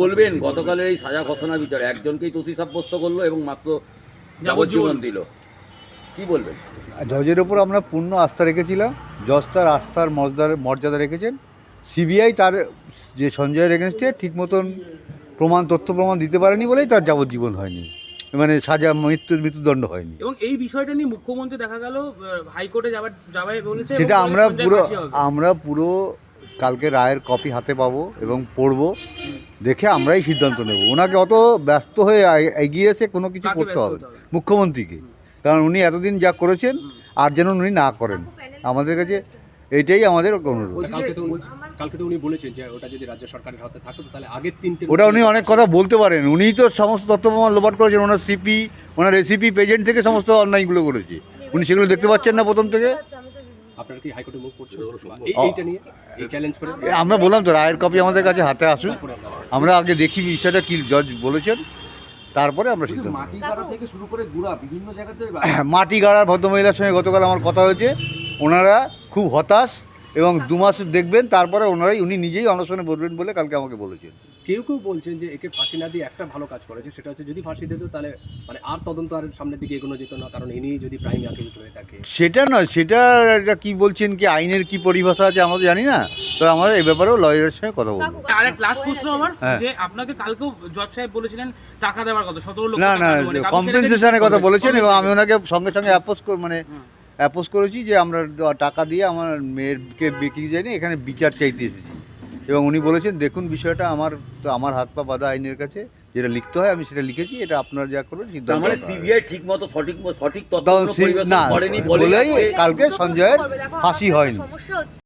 বলবেন গতকালের এই সাজা ঘোষণা বিচার একজনকেই দোষী সাব্যস্ত করল এবং মাত্র যাবজ্জীবন দিল। কি বলবেন? জজের ওপর আমরা পূর্ণ আস্থা রেখেছিলাম। জজ তার আস্থার মর্যাদা মর্যাদা রেখেছেন। সিবিআই তার যে সঞ্জয়ের এগেনস্টে ঠিক মতন প্রমাণ তথ্য প্রমাণ দিতে পারেনি বলেই তার যাবজ্জীবন হয়নি। মানে সাজা মৃত্যু মৃত্যুদণ্ড হয়নি। এবং এই বিষয়টা নিয়ে মুখ্যমন্ত্রী দেখা গেল হাইকোর্টে যাবার যাবে বলেছে সেটা আমরা পুরো আমরা পুরো কালকে রায়ের কপি হাতে পাবো এবং পড়ব দেখে আমরাই সিদ্ধান্ত নেব। ওনাকে অত ব্যস্ত হয়ে এগিয়ে এসে কোনো কিছু করতে হবে মুখ্যমন্ত্রীকে। কারণ উনি এতদিন যা করেছেন আর যেন উনি না করেন। আমাদের কাছে এইটাই আমাদের অনুরোধ। কালকে তো উনি- কালকে তো উনি বলেছেন যে ওটা যদি রাজ্য সরকারের হাতে থাকতো তাহলে আগের তিনটে ওটা উনি অনেক কথা বলতে পারেন। উনি তো সমস্ত তথ্য প্রমাণ লোপাট করেছেন। ওনার সিপি ওনার এসিপি পেজেন্ট থেকে সমস্ত অন্যায়গুলো করেছে। উনি সেগুলো দেখতে পাচ্ছেন না প্রথম থেকে। আপনারা কি হাইকোর্টে মুভ করছেন? এইটা নিয়ে এই চ্যালেঞ্জ করে আমরা বললাম তো রায়ের কপি আমাদের কাছে হাতে আসুক। আমরা আগে দেখি বিষয়টা কি জজ বলেছেন। তারপরে আমরা সিদ্ধান্ত মাটি কাটা থেকে শুরু করে গুড়া বিভিন্ন জায়গাতে মাটি গাড়ার ভদ্রমহিলার সঙ্গে গতকাল আমার কথা হয়েছে। ওনারা খুব হতাশ এবং দু মাস দেখবেন তারপরে ওনারাই উনি নিজেই অনশনে বলবেন বলে কালকে আমাকে বলেছেন। কেউ কেউ বলছেন যে একে ফাঁসি না দিয়ে একটা ভালো কাজ করেছে সেটা হচ্ছে যদি ফাঁসি দিত তাহলে মানে আর তদন্ত আর সামনের দিকে এগোনো যেত না কারণ ইনি যদি প্রাইম অ্যাকিউজড হয়ে থাকে সেটা নয় সেটা এটা কি বলছেন কি আইনের কি পরিভাষা আছে আমরা জানি না তো আমরা এই ব্যাপারেও লয়ারের সঙ্গে কথা বলব আর এক লাস্ট প্রশ্ন আমার হ্যাঁ। যে আপনাকে কালকেও জজ সাহেব বলেছিলেন টাকা দেওয়ার কথা সতেরো লক্ষ না না। কম্পেনসেশনের কথা বলেছেন এবং আমি ওনাকে সঙ্গে সঙ্গে অ্যাপোজ মানে। অ্যাপোজ করেছি যে আমরা টাকা দিয়ে আমার মেয়েরকে বিক্রি যায়নি এখানে বিচার চাইতে এসেছি এবং উনি বলেছেন দেখুন বিষয়টা আমার তো আমার হাত পা বাধা আইনের কাছে যেটা লিখতে হয় আমি সেটা লিখেছি এটা আপনারা যা করবেন সিদ্ধান্ত মানে। সিবিআই ঠিক মতো সঠিক সঠিক তথ্য না বলেই কালকে সঞ্জয়ের ফাঁসি হয়নি।